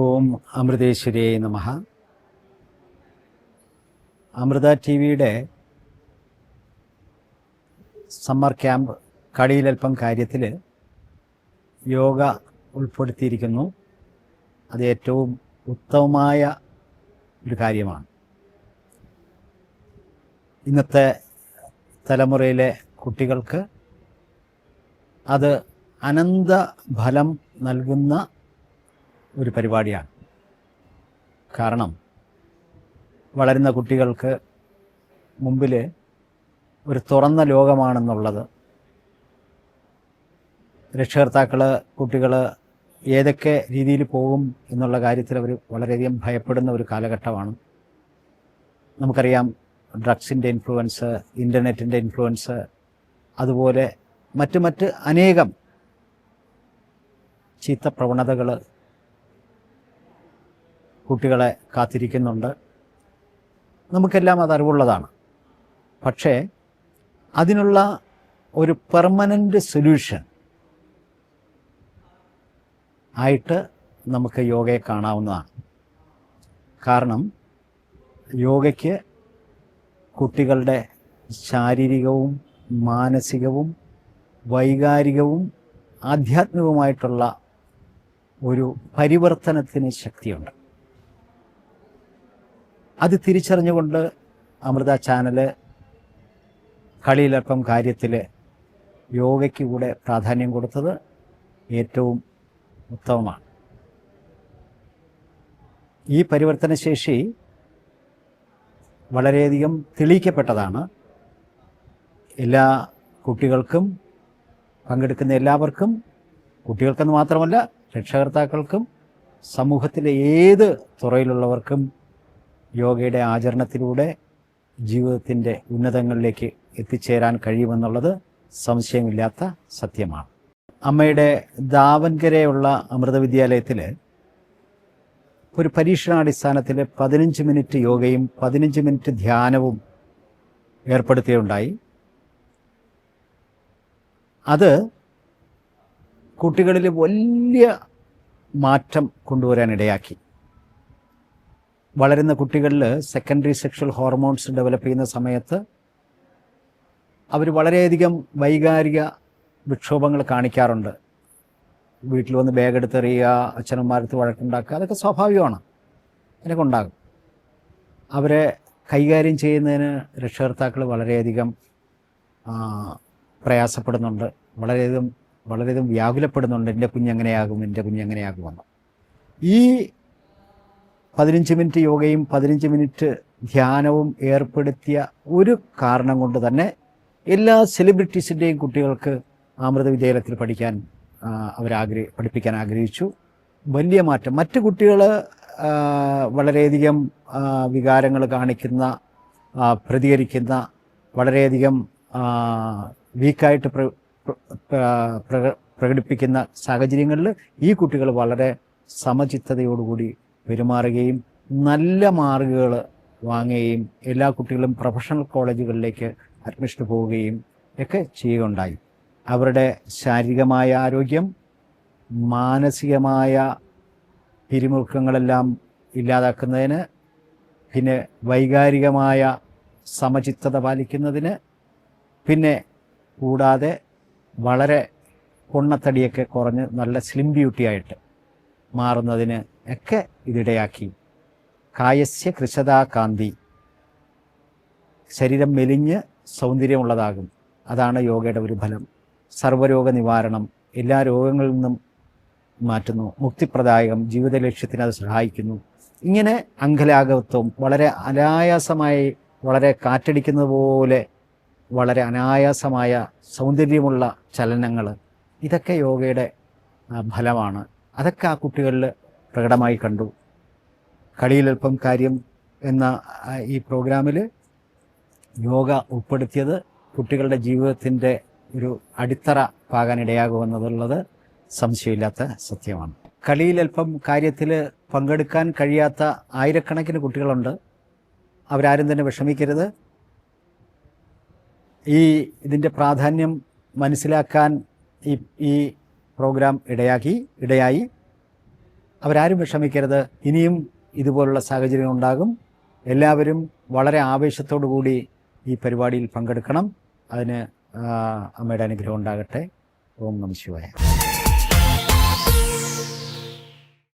ഓം അമൃതേശ്വരേ നമ. അമൃത ടി വിയുടെ സമ്മർ ക്യാമ്പ് കളിയിലൽപ്പം കാര്യത്തിൽ യോഗ ഉൾപ്പെടുത്തിയിരിക്കുന്നു. അത് ഏറ്റവും ഉത്തമമായ ഒരു കാര്യമാണ്. ഇന്നത്തെ തലമുറയിലെ കുട്ടികൾക്ക് അത് അനന്ത ഫലം നൽകുന്ന ഒരു പരിപാടിയാണ്. കാരണം വളരുന്ന കുട്ടികൾക്ക് മുമ്പിൽ ഒരു തുറന്ന ലോകമാണെന്നുള്ളത് രക്ഷകർത്താക്കൾ കുട്ടികൾ ഏതൊക്കെ രീതിയിൽ പോകും എന്നുള്ള കാര്യത്തിൽ അവർ വളരെയധികം ഭയപ്പെടുന്ന ഒരു കാലഘട്ടമാണ്. നമുക്കറിയാം ഡ്രഗ്സിന്റെ ഇൻഫ്ലുവൻസ് ഇന്റർനെറ്റിന്റെ ഇൻഫ്ലുവൻസ് അതുപോലെ മറ്റ് മറ്റ് അനേകം ചീത്ത പ്രവണതകൾ കുട്ടികളെ കാത്തിരിക്കുന്നുണ്ട്. നമുക്കെല്ലാം അത് അറിവുള്ളതാണ്. പക്ഷേ അതിനുള്ള ഒരു പെർമനന്റ് സൊല്യൂഷൻ ആയിട്ട് നമുക്ക് യോഗയെ കാണാവുന്നതാണ്. കാരണം യോഗയ്ക്ക് കുട്ടികളുടെ ശാരീരികവും മാനസികവും വൈകാരികവും ആധ്യാത്മികവുമായിട്ടുള്ള ഒരു പരിവർത്തനത്തിന് ശക്തിയുണ്ട്. അത് തിരിച്ചറിഞ്ഞുകൊണ്ട് അമൃത ചാനൽ കളിയിലപ്പം കാര്യത്തിൽ യോഗയ്ക്ക് കൂടെ പ്രാധാന്യം കൊടുത്തത് ഏറ്റവും ഉത്തമമാണ്. ഈ പരിവർത്തനശേഷി വളരെയധികം തെളിയിക്കപ്പെട്ടതാണ്. എല്ലാ കുട്ടികൾക്കും പങ്കെടുക്കുന്ന എല്ലാവർക്കും കുട്ടികൾക്കെന്ന് മാത്രമല്ല രക്ഷകർത്താക്കൾക്കും സമൂഹത്തിലെ ഏത് തുറയിലുള്ളവർക്കും യോഗയുടെ ആചരണത്തിലൂടെ ജീവിതത്തിന്റെ ഉന്നതങ്ങളിലേക്ക് എത്തിച്ചേരാൻ കഴിയുമെന്നുള്ളത് സംശയമില്ലാത്ത സത്യമാണ്. അമ്മയുടെ ദാവൻകരയുള്ള അമൃത വിദ്യാലയത്തിൽ ഒരു പരീക്ഷണാടിസ്ഥാനത്തിൽ പതിനഞ്ച് മിനിറ്റ് യോഗയും പതിനഞ്ച് മിനിറ്റ് ധ്യാനവും ഏർപ്പെടുത്തിയുണ്ടായി. അത് കുട്ടികളിൽ വലിയ മാറ്റം കൊണ്ടുവരാനിടയാക്കി. വളരുന്ന കുട്ടികളിൽ സെക്കൻഡറി സെക്ഷൽ ഹോർമോൺസ് ഡെവലപ്പ് ചെയ്യുന്ന സമയത്ത് അവർ വളരെയധികം വൈകാരിക വിക്ഷോഭങ്ങൾ കാണിക്കാറുണ്ട്. വീട്ടിൽ വന്ന് ബാഗ് എടുത്തെറിയുക അച്ഛനന്മാരത്ത് വഴക്കുണ്ടാക്കുക അതൊക്കെ സ്വാഭാവികമാണ്. അതിനൊക്കെ ഉണ്ടാകും. അവരെ കൈകാര്യം ചെയ്യുന്നതിന് രക്ഷകർത്താക്കൾ വളരെയധികം പ്രയാസപ്പെടുന്നുണ്ട്. വളരെയധികം വളരെയധികം വ്യാകുലപ്പെടുന്നുണ്ട്. എന്റെ കുഞ്ഞെങ്ങനെയാകും എന്റെ കുഞ്ഞെങ്ങനെയാകുമെന്ന് ഈ പതിനഞ്ച് മിനിറ്റ് യോഗയും പതിനഞ്ച് മിനിറ്റ് ധ്യാനവും ഏർപ്പെടുത്തിയ ഒരു കാരണം കൊണ്ട് തന്നെ എല്ലാ സെലിബ്രിറ്റീസിന്റെയും കുട്ടികൾക്ക് അമൃത വിദ്യാലയത്തിൽ പഠിക്കാൻ അവരാഗ്രഹി പഠിപ്പിക്കാൻ ആഗ്രഹിച്ചു. വലിയ മാറ്റം. മറ്റ് കുട്ടികൾ വളരെയധികം വികാരങ്ങൾ കാണിക്കുന്ന പ്രതികരിക്കുന്ന വളരെയധികം വീക്കായിട്ട് പ്ര പ്ര- പ്ര- പ്രകടിപ്പിക്കുന്ന സാഹചര്യങ്ങളിൽ ഈ കുട്ടികൾ വളരെ സമചിത്തതയോടുകൂടി പെരുമാറുകയും നല്ല മാർക്കുകൾ വാങ്ങുകയും എല്ലാ കുട്ടികളും പ്രൊഫഷണൽ കോളേജുകളിലേക്ക് അഡ്മിഷൻ പോവുകയും ഒക്കെ ചെയ്യുകയുണ്ടായി. അവരുടെ ശാരീരികമായ ആരോഗ്യം മാനസികമായ പിരിമുറുക്കങ്ങളെല്ലാം ഇല്ലാതാക്കുന്നതിന് പിന്നെ വൈകാരികമായ സമചിത്തത പാലിക്കുന്നതിന് പിന്നെ കൂടാതെ വളരെ പൊണ്ണത്തടിയൊക്കെ കുറഞ്ഞ് നല്ല സ്ലിം ബ്യൂട്ടി ആയിട്ട് മാറുന്നതിന് ഒക്കെ ഇതിടയാക്കി കായസ്യ കൃഷതാ കാന്തി. ശരീരം മെലിഞ്ഞ് സൗന്ദര്യമുള്ളതാകും. അതാണ് യോഗയുടെ ഒരു ഫലം. സർവരോഗ നിവാരണം എല്ലാ രോഗങ്ങളിൽ നിന്നും മാറ്റുന്നു. മുക്തിപ്രദായകം ജീവിത ലക്ഷ്യത്തിന് അത് സഹായിക്കുന്നു. ഇങ്ങനെ അങ്കലാഘവത്വം വളരെ അനായാസമായി വളരെ കാറ്റടിക്കുന്നത് പോലെ വളരെ അനായാസമായ സൗന്ദര്യമുള്ള ചലനങ്ങൾ ഇതൊക്കെ യോഗയുടെ ഫലമാണ്. അതൊക്കെ ആ കുട്ടികളിൽ പ്രകടമായി കണ്ടു. കളിയിലൽപ്പം കാര്യം എന്ന ഈ പ്രോഗ്രാമിൽ യോഗ ഉൾപ്പെടുത്തിയത് കുട്ടികളുടെ ജീവിതത്തിന്റെ ഒരു അടിത്തറ പാകാനിടയാകുമെന്നതുള്ളത് സംശയമില്ലാത്ത സത്യമാണ്. കളിയിലൽപ്പം കാര്യത്തിൽ പങ്കെടുക്കാൻ കഴിയാത്ത ആയിരക്കണക്കിന് കുട്ടികളുണ്ട്. അവരാരും തന്നെ വിഷമിക്കരുത്. ഈ ഇതിന്റെ പ്രാധാന്യം മനസ്സിലാക്കാൻ ഈ ഈ പ്രോഗ്രാം ഇടയാക്കി ഇടയായി. അവരാരും വിഷമിക്കരുത്. ഇനിയും ഇതുപോലുള്ള സാഹചര്യം ഉണ്ടാകും. എല്ലാവരും വളരെ ആവേശത്തോടു കൂടി ഈ പരിപാടിയിൽ പങ്കെടുക്കണം. അതിന് അമ്മയുടെ അനുഗ്രഹം ഉണ്ടാകട്ടെ. ഓം നമ ശിവായ.